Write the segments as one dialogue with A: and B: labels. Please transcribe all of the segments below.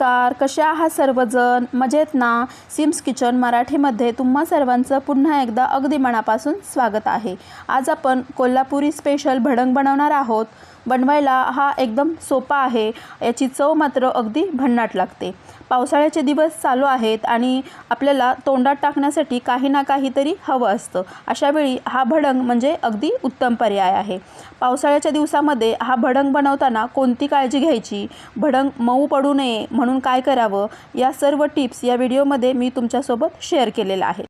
A: नमस्कार कसे आहात सर्वजण? मजेत ना? सिम्स किचन मराठीमध्ये तुम्हा सर्वांचं पुन्हा एकदा अगदी मनापासून स्वागत आहे. आज आपण कोल्हापुरी स्पेशल भडंग बनवणार आहोत. बनवायला हा एकदम सोपा आहे. याची चव मात्र अगदी भन्नाट लागते. पावसाळ्याचे दिवस चालू आहेत आणि आपल्याला तोंडात टाकण्यासाठी काही ना काहीतरी हवं असतं. अशावेळी हा भडंग म्हणजे अगदी उत्तम पर्याय आहे. पावसाळ्याच्या दिवसामध्ये हा भडंग बनवताना कोणती काळजी घ्यायची? भडंग मऊ पडू नये म्हणून काय करावं? या सर्व टिप्स या व्हिडिओमध्ये मी तुमच्यासोबत शेअर केलेला आहे.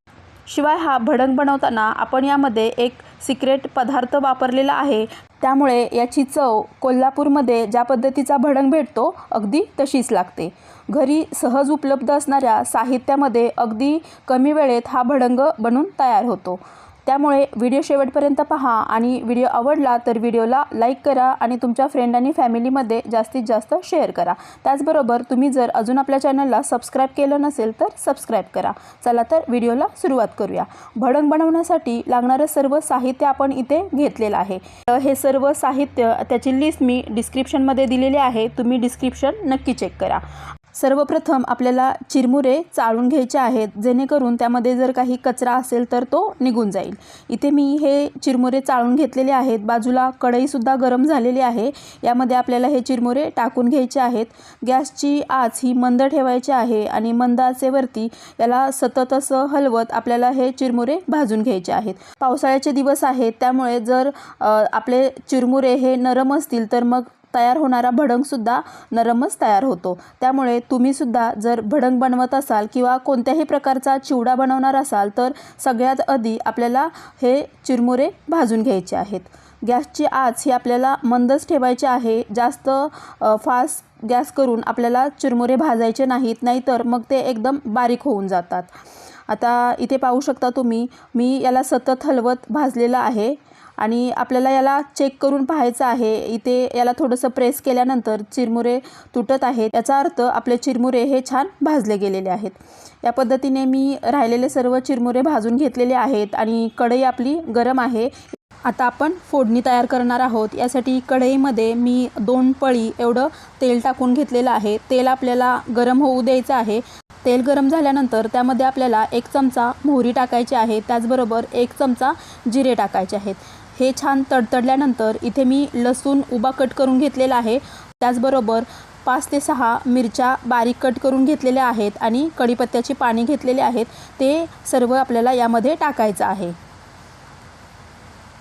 A: शिवाय हा भडंग बनवताना आपण यामध्ये एक सिक्रेट पदार्थ वापरलेला आहे. त्यामुळे याची चव कोल्हापूरमध्ये ज्या पद्धतीचा भडंग भेटतो अगदी तशीच लागते. घरी सहज उपलब्ध असणाऱ्या साहित्यामध्ये अगदी कमी वेळेत हा भडंग बनून तयार होतो. त्यामुळे व्हिडिओ शेवटपर्यंत पहा आणि व्हिडिओ आवडला तर व्हिडिओला लाईक करा आणि तुमच्या फ्रेंड आणि फॅमिलीमध्ये जास्तीत जास्त शेअर करा. त्याचबरोबर तुम्ही जर अजून आपल्या चॅनलला सबस्क्राईब केलं नसेल तर सबस्क्राईब करा. चला तर व्हिडिओला सुरुवात करूया. भडंग बनवण्यासाठी लागणारं सर्व साहित्य आपण इथे घेतलेलं आहे. तर हे सर्व साहित्य त्याची लिस्ट मी डिस्क्रिप्शनमध्ये दिलेली आहे. तुम्ही डिस्क्रिप्शन नक्की चेक करा. सर्वप्रथम आपल्याला चिरमुरे चाळून घ्यायचे आहेत. जेणेकरून त्यामध्ये जर काही कचरा असेल तर तो निघून जाईल. इथे मी हे चिरमुरे चाळून घेतलेले आहेत. बाजूला कढईसुद्धा गरम झालेली आहे. यामध्ये आपल्याला हे चिरमुरे टाकून घ्यायचे आहेत. गॅसची आच ही मंद ठेवायची आहे आणि मंद आचेवरती याला सतत असं हलवत आपल्याला हे चिरमुरे भाजून घ्यायचे आहेत. पावसाळ्याचे दिवस आहेत. त्यामुळे जर आपले चिरमुरे हे नरम असतील तर मग तयार होणारा भडंगसुद्धा नरमच तयार होतो. त्यामुळे तुम्हीसुद्धा जर भडंग बनवत असाल किंवा कोणत्याही प्रकारचा चिवडा बनवणार असाल तर सगळ्यात आधी आपल्याला हे चिरमुरे भाजून घ्यायचे आहेत. गॅसची आच ही आपल्याला मंदच ठेवायची आहे. जास्त फास्ट गॅस करून आपल्याला चिरमुरे भाजायचे नाहीत नाहीतर मग ते एकदम बारीक होऊन जातात. आता इथे पाहू शकता तुम्ही मी याला सतत हलवत भाजलेलं आहे. आणि आपल्याला याला चेक करून पाहायचं आहे. इथे याला थोडंसं प्रेस केल्यानंतर चिरमुरे तुटत आहेत. याचा अर्थ आपले चिरमुरे हे छान भाजले गेलेले आहेत. या पद्धतीने मी राहिलेले सर्व चिरमुरे भाजून घेतलेले आहेत आणि कढई आपली गरम आहे. आता आपण फोडणी तयार करणार आहोत. यासाठी कढईमध्ये मी दोन पळी एवढं तेल टाकून घेतलेलं आहे. तेल आपल्याला गरम होऊ द्यायचं आहे. तेल गरम झाल्यानंतर त्यामध्ये आपल्याला एक चमचा मोहरी टाकायची आहे. त्याचबरोबर एक चमचा जिरे टाकायचे आहेत. हे छान तडतडल्यानंतर इथे मी लसूण उभा कट करून घेतलेला आहे. त्याचबरोबर पाच ते सहा मिरच्या बारीक कट करून घेतलेल्या आहेत आणि कढीपत्त्याची पाणी घेतलेले आहेत. ते सर्व आपल्याला यामध्ये टाकायचं आहे.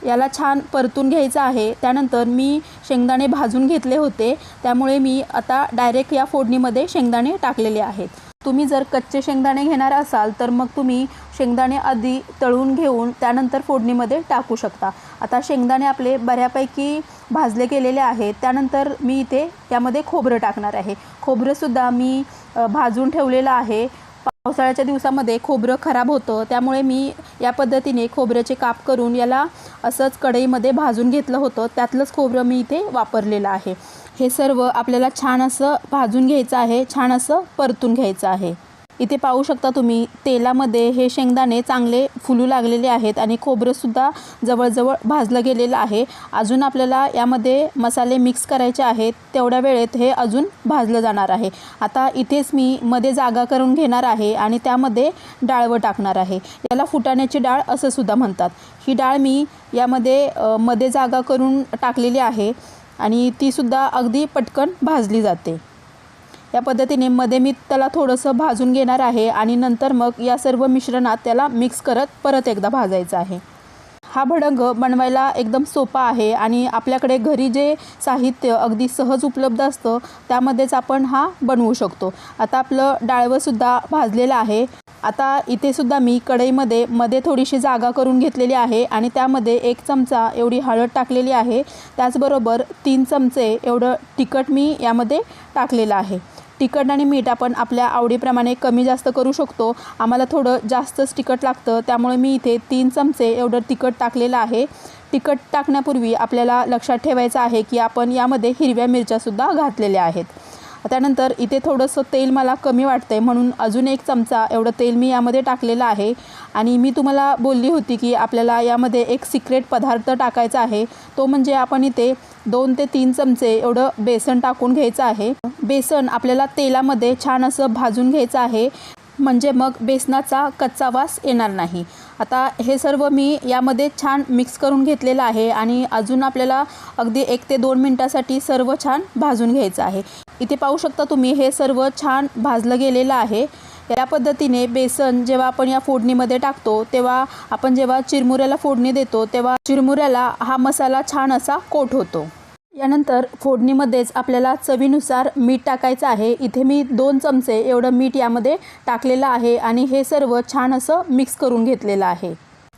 A: याला छान परतून घ्यायचं आहे. त्यानंतर मी शेंगदाणे भाजून घेतले होते. त्यामुळे मी आता डायरेक्ट या फोडणीमध्ये शेंगदाणे टाकलेले आहेत. तुम्ही जर कच्चे शेंगदाणे घेणार असाल तर मग तुम्ही शेंगदाणे आधी तळून घेऊन त्यानंतर फोडणीमध्ये टाकू शकता. आता शेंगदाणे आपले बऱ्यापैकी भाजले गेलेले आहेत. त्यानंतर मी इथे यामध्ये खोबरं टाकणार आहे. खोबरंसुद्धा मी भाजून ठेवलेलं आहे. पावसाळ्याच्या दिवसामध्ये खोबरं खराब होतं. त्यामुळे मी या पद्धतीने खोबऱ्याचे काप करून याला असंच कढईमध्ये भाजून घेतलं होतं. त्यातलंच खोबरं मी इथे वापरलेलं आहे. हे सर्व आपल्याला छान असं भाजून घ्यायचं आहे. छान असं परतून घ्यायचं आहे. इथे पाहू शकता तुम्ही तेलामध्ये हे शेंगदाणे चांगले फुलू लागलेले आहेत आणि खोबरंसुद्धा जवळजवळ भाजलं गेलेलं आहे. अजून आपल्याला यामध्ये मसाले मिक्स करायचे आहेत तेवढ्या वेळेत हे अजून भाजलं जाणार आहे. आता इथेच मी मध्ये जागा करून घेणार आहे आणि त्यामध्ये डाळवं टाकणार आहे. याला फुटाण्याची डाळ असं सुद्धा म्हणतात. ही डाळ मी यामध्ये मध्ये जागा करून टाकलेली आहे आणि तीसुद्धा अगदी पटकन भाजली जाते. या पद्धतीने मध्ये मी त्याला थोडंसं भाजून घेणार आहे आणि नंतर मग या सर्व मिश्रणात त्याला मिक्स करत परत एकदा भाजायचं आहे. हा भडंग बनवायला एकदम सोपा आहे आणि आपल्याकडे घरी जे साहित्य अगदी सहज उपलब्ध असतं त्यामध्येच आपण हा बनवू शकतो. आता आपलं डाळवंसुद्धा भाजलेलं आहे. आता इथेसुद्धा मी कढईमध्ये मध्ये थोडीशी जागा करून घेतलेली आहे आणि त्यामध्ये एक चमचा एवढी हळद टाकलेली आहे. त्याचबरोबर तीन चमचे एवढं तिखट मी यामध्ये टाकलेलं आहे. तिखट आणि मीठ आपण आपल्या आवडीप्रमाणे कमी जास्त करू शकतो. आम्हाला थोडं जास्तच तिखट लागतं. त्यामुळे मी इथे तीन चमचे एवढं तिखट टाकलेलं आहे. तिखट टाकण्यापूर्वी आपल्याला लक्षात ठेवायचं आहे की आपण यामध्ये हिरव्या मिरच्यासुद्धा घातलेल्या आहेत. त्यानंतर इथे थोडंसं तेल मला कमी वाटतं आहे म्हणून अजून एक चमचा एवढं तेल मी यामध्ये टाकलेलं आहे. आणि मी तुम्हाला बोलली होती की आपल्याला यामध्ये एक सिक्रेट पदार्थ टाकायचा आहे. तो म्हणजे आपण इथे दोन ते तीन चमचे एवढं बेसन टाकून घ्यायचं आहे. बेसन आपल्याला तेलामध्ये छान असं भाजून घ्यायचं आहे. म्हणजे मग बेसनाचा कच्चा वास येणार नाही. आता हे सर्व मी यामध्ये छान मिक्स करून घेतलेलं आहे आणि अजून आपल्याला अगदी एक ते दोन मिनटासाठी सर्व छान भाजून घ्यायचं आहे. इथे पाहू शकता तुम्ही हे सर्व छान भाजलं गेलेलं आहे. या पद्धतीने बेसन जेव्हा आपण या फोडणीमध्ये टाकतो तेव्हा आपण जेव्हा चिरमुऱ्याला फोडणी देतो तेव्हा चिरमुऱ्याला हा मसाला छान असा कोट होतो. यानंतर फोडणीमध्येच आपल्याला चवीनुसार मीठ टाकायचं आहे. इथे मी दोन चमचे एवढं मीठ यामध्ये टाकलेलं आहे आणि हे सर्व छान असं मिक्स करून घेतलेलं आहे.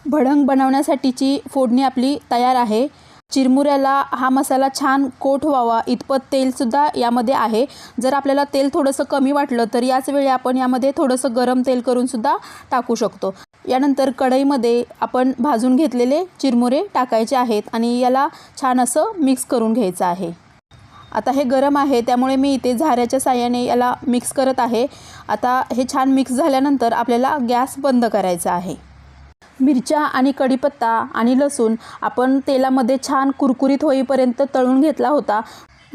A: भडंग बनवण्यासाठीची फोडणी आपली तयार आहे. चिरमुऱ्याला हा मसाला छान कोट व्हावा इतपत तेलसुद्धा यामध्ये आहे. जर आपल्याला तेल थोडंसं कमी वाटलं तर याच वेळी आपण यामध्ये थोडंसं गरम तेल करूनसुद्धा टाकू शकतो. यानंतर कढईमध्ये आपण भाजून घेतलेले चिरमुरे टाकायचे आहेत आणि याला छान असं मिक्स करून घ्यायचं आहे. आता हे गरम आहे त्यामुळे मी इथे झाऱ्याच्या साह्याने याला मिक्स करत आहे. आता हे छान मिक्स झाल्यानंतर आपल्याला गॅस बंद करायचा आहे. मिरच्या आणि कढीपत्ता आणि लसूण आपण तेलामध्ये छान कुरकुरीत होईपर्यंत तळून घेतला होता.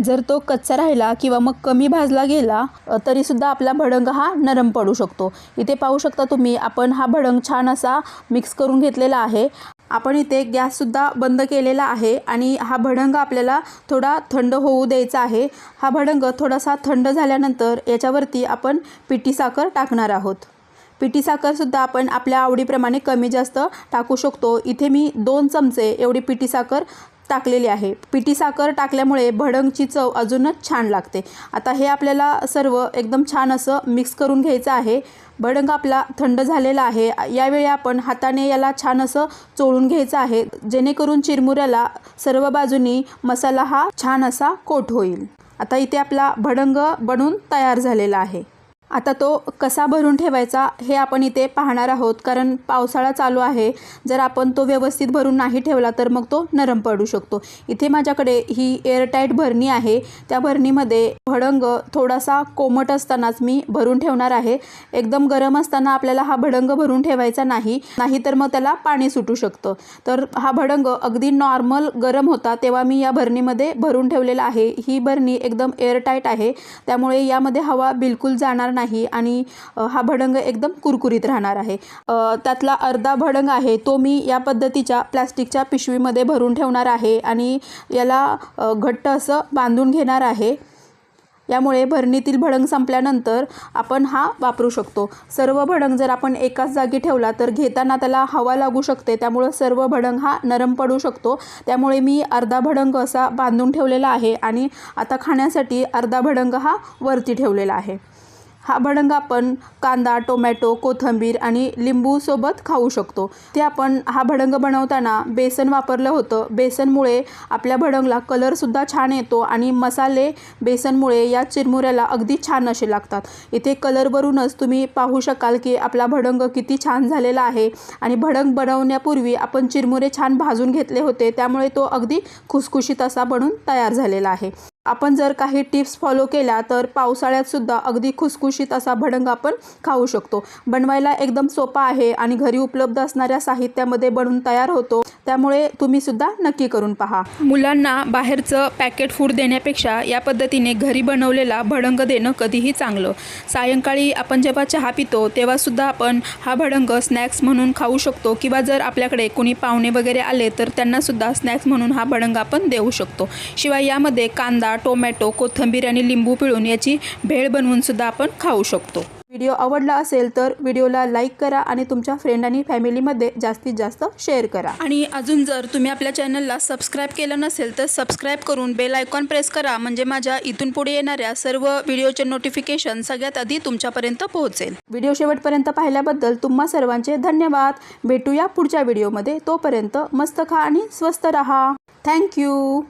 A: जर तो कच्चा राहिला किंवा मग कमी भाजला गेला तरीसुद्धा आपला भडंग हा नरम पडू शकतो. इथे पाहू शकता तुम्ही आपण हा भडंग छान असा मिक्स करून घेतलेला आहे. आपण इथे गॅससुद्धा बंद केलेला आहे आणि हा भडंग आपल्याला थोडा थंड होऊ द्यायचा आहे. हा भडंग थोडासा थंड झाल्यानंतर याच्यावरती आपण पिठी साखर टाकणार आहोत. पिठी साखरसुद्धा आपण आपल्या आवडीप्रमाणे कमी जास्त टाकू शकतो. इथे मी दोन चमचे एवढी पिठी साखर टाकलेली आहे. पिठी साखर टाकल्यामुळे भडंगची चव अजूनच छान लागते. आता हे आपल्याला सर्व एकदम छान असं मिक्स करून घ्यायचं आहे. भडंग आपला थंड झालेला आहे. यावेळी आपण हाताने याला छान असं चोळून घ्यायचं आहे. जेणेकरून चिरमुऱ्याला सर्व बाजूनी मसाला हा छान असा कोट होईल. आता इथे आपला भडंग बनून तयार झालेला आहे. आता तो कसा भरून ठेवायचा हे आपण इथे पाहणार आहोत. कारण पावसाळा चालू आहे. जर आपण तो व्यवस्थित भरून नाही ठेवला तर मग तो नरम पडू शकतो. इथे माझ्याकडे ही एअरटाईट भरणी आहे. त्या भरणीमध्ये भडंग थोडासा कोमट असतानाच मी भरून ठेवणार आहे. एकदम गरम असताना आपल्याला हा भडंग भरून ठेवायचा नाही. नाहीतर मग त्याला पाणी सुटू शकतं. तर हा भडंग अगदी नॉर्मल गरम होता तेव्हा मी या भरणीमध्ये भरून ठेवलेला आहे. ही भरणी एकदम एअरटाईट आहे. त्यामुळे यामध्ये हवा बिलकुल जाणार नाही. नाही आणि हा भडंग एकदम कुरकुरीत राहणार आहे. त्यातला अर्धा भडंग आहे तो मी या पद्धतीच्या प्लॅस्टिकच्या पिशवीमध्ये भरून ठेवणार आहे आणि याला घट्ट असं बांधून घेणार आहे. यामुळे भरणीतील भडंग संपल्यानंतर आपण हा वापरू शकतो. सर्व भडंग जर आपण एकाच जागी ठेवला तर घेताना त्याला हवा लागू शकते त्यामुळं सर्व भडंग हा नरम पडू शकतो. त्यामुळे मी अर्धा भडंग असा बांधून ठेवलेला आहे आणि आता खाण्यासाठी अर्धा भडंग हा वरती ठेवलेला आहे. हा भडंग आपण कांदा टोमॅटो कोथिंबीर आणि लिंबूसोबत खाऊ शकतो. ते आपण हा भडंग बनवताना बेसन वापरलं होतं. बेसनमुळे आपल्या भडंगला कलरसुद्धा छान येतो आणि मसाले बेसनमुळे या चिरमुऱ्याला अगदी छान असे लागतात. इथे कलरवरूनच तुम्ही पाहू शकाल की आपला भडंग किती छान झालेला आहे आणि भडंग बनवण्यापूर्वी आपण चिरमुरे छान भाजून घेतले होते. त्यामुळे तो अगदी खुसखुशीत असा बनून तयार झालेला आहे. आपण जर काही टिप्स फॉलो केल्या तर पावसाळ्यात सुद्धा अगदी खुसखुशीत असा भडंग आपण खाऊ शकतो. बनवायला एकदम सोपा आहे आणि घरी उपलब्ध असणाऱ्या साहित्यामध्ये बनून तयार होतो. त्यामुळे तुम्ही सुद्धा नक्की करून पहा. मुलांना बाहेरचं पॅकेट फूड देण्यापेक्षा या पद्धतीने घरी बनवलेला भडंग देणं कधीही चांगलं. सायंकाळी आपण जेव्हा चहा पितो तेव्हा सुद्धा आपण हा भडंग स्नॅक्स म्हणून खाऊ शकतो किंवा जर आपल्याकडे कोणी पाहुणे वगैरे आले तर त्यांना सुद्धा स्नॅक्स म्हणून हा भडंग आपण देऊ शकतो. शिवाय यामध्ये कांदा टोमॅटो कोथिंबीर आणि लिंबू पिळून याची भेळ बनवूनसुद्धा आपण खाऊ शकतो. व्हिडिओ आवडला असेल तर व्हिडिओला लाईक करा आणि तुमच्या फ्रेंड आणि फॅमिलीमध्ये जास्तीत जास्त शेअर करा. आणि अजून जर तुम्ही आपल्या चॅनलला सबस्क्राईब केलं नसेल तर सबस्क्राईब करून बेल आयकॉन प्रेस करा. म्हणजे माझ्या इथून पुढे येणाऱ्या सर्व व्हिडिओचे नोटिफिकेशन सगळ्यात आधी तुमच्यापर्यंत पोहोचेल. व्हिडिओ शेवटपर्यंत पाहिल्याबद्दल तुम्हा सर्वांचे धन्यवाद. भेटूया पुढच्या व्हिडिओमध्ये. तोपर्यंत मस्त खा आणि स्वस्त रहा. थँक्यू